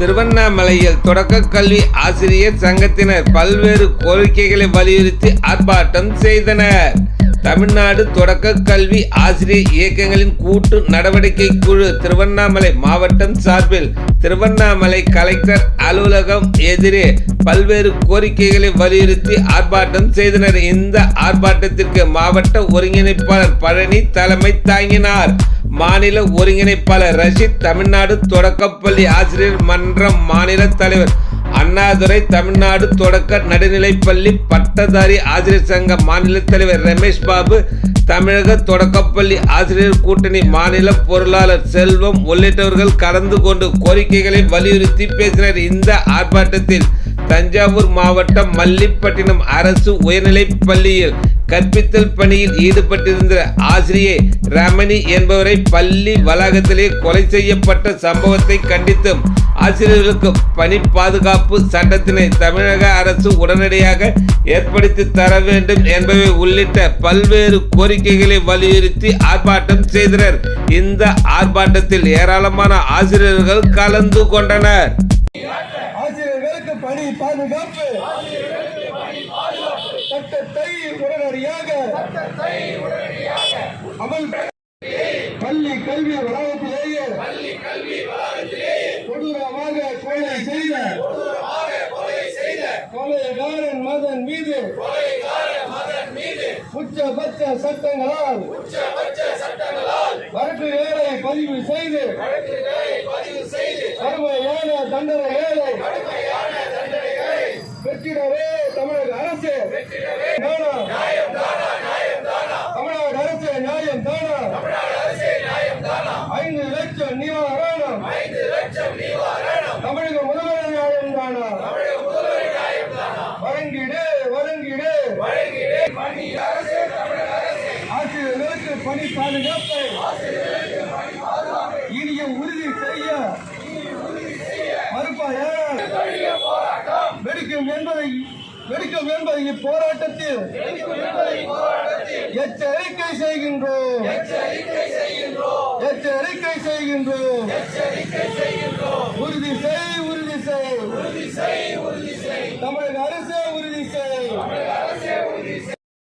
திருவண்ணாமலையில் தொடக்க கல்வி ஆசிரியர் சங்கத்தினர் பல்வேறு கோரிக்கைகளை வலியுறுத்தி ஆர்ப்பாட்டம் செய்தனர். தமிழ்நாடு தொடக்க கல்வி ஆசிரியர் இயக்கங்களின் கூட்டு நடவடிக்கை குழு திருவண்ணாமலை மாவட்டம் சார்பில் திருவண்ணாமலை கலெக்டர் அலுவலகம் எதிரே பல்வேறு கோரிக்கைகளை வலியுறுத்தி ஆர்ப்பாட்டம் செய்தனர். இந்த ஆர்ப்பாட்டத்திற்கு மாவட்ட ஒருங்கிணைப்பாளர் பழனி தலைமை தாங்கினார். மாநில ஒருங்கிணைப்பாளர் ரஷித் தமிழ்நாடு தொடக்கப்பள்ளி ஆசிரியர் மன்றம் மாநில தலைவர் அண்ணாதுரை தமிழ்நாடு தொடக்க நடுநிலைப்பள்ளி பட்டதாரி ஆசிரியர் சங்க மாநில தலைவர் ரமேஷ் பாபு தமிழக தொடக்கப்பள்ளி ஆசிரியர் கூட்டணி மாநில பொருளாளர் செல்வம் உள்ளிட்டவர்கள் கலந்து கொண்டு கோரிக்கைகளை வலியுறுத்தி பேசினர். இந்த ஆர்ப்பாட்டத்தில் தஞ்சாவூர் மாவட்டம் மல்லிப்பட்டினம் அரசு உயர்நிலைப் பள்ளியில் கற்பித்தல் பணியில் ஈடுபட்டிருந்த ஆசிரியை ரமணி என்பவரை பள்ளி வளாகத்திலே கொலை செய்யப்பட்ட சம்பவத்தை கண்டித்தும் ஆசிரியர்களுக்கு பணி பாதுகாப்பு சட்டத்தினை தமிழக அரசு உடனடியாக ஏற்படுத்தி தர வேண்டும் என்பவை உள்ளிட்ட பல்வேறு கோரிக்கைகளை வலியுறுத்தி ஆர்ப்பாட்டம் செய்தனர். இந்த ஆர்ப்பாட்டத்தில் ஏராளமான ஆசிரியர்கள் கலந்து கொண்டனர். பாதுகாப்பு. சட்டத்தை உடனடியாக அமல் பள்ளி கல்வி வளாகத்திலேயே கொடூரமாக கொலை செய்த கொலைகாரன் மதன் மீது உச்சபட்ச சட்டங்களால் வழக்கு ஏழை பதிவு செய்து கடுமையான தண்டனைகளை பெற்றிடவே தமிழக அரசு தானா? தமிழக அரசு நியாயம் தானா ஐந்து லட்சம் நிவாரணம் தமிழக முதல்வர் நியாயம் தானா வழங்கிடு வழங்கிடு ஆசிரியர்களுக்கு பணி பாதுகாப்பை இனிய உறுதி செய்ய மறுப்பாயா வெடிக்கும் என்பதை வெடிக்கும் என்பதை இப்போராட்டத்தில் எச்சரிக்கை செய்கின்றோம். எச்சரிக்கை செய்கின்றோம். உறுதி செய் உறுதி செய். தமிழக அரசு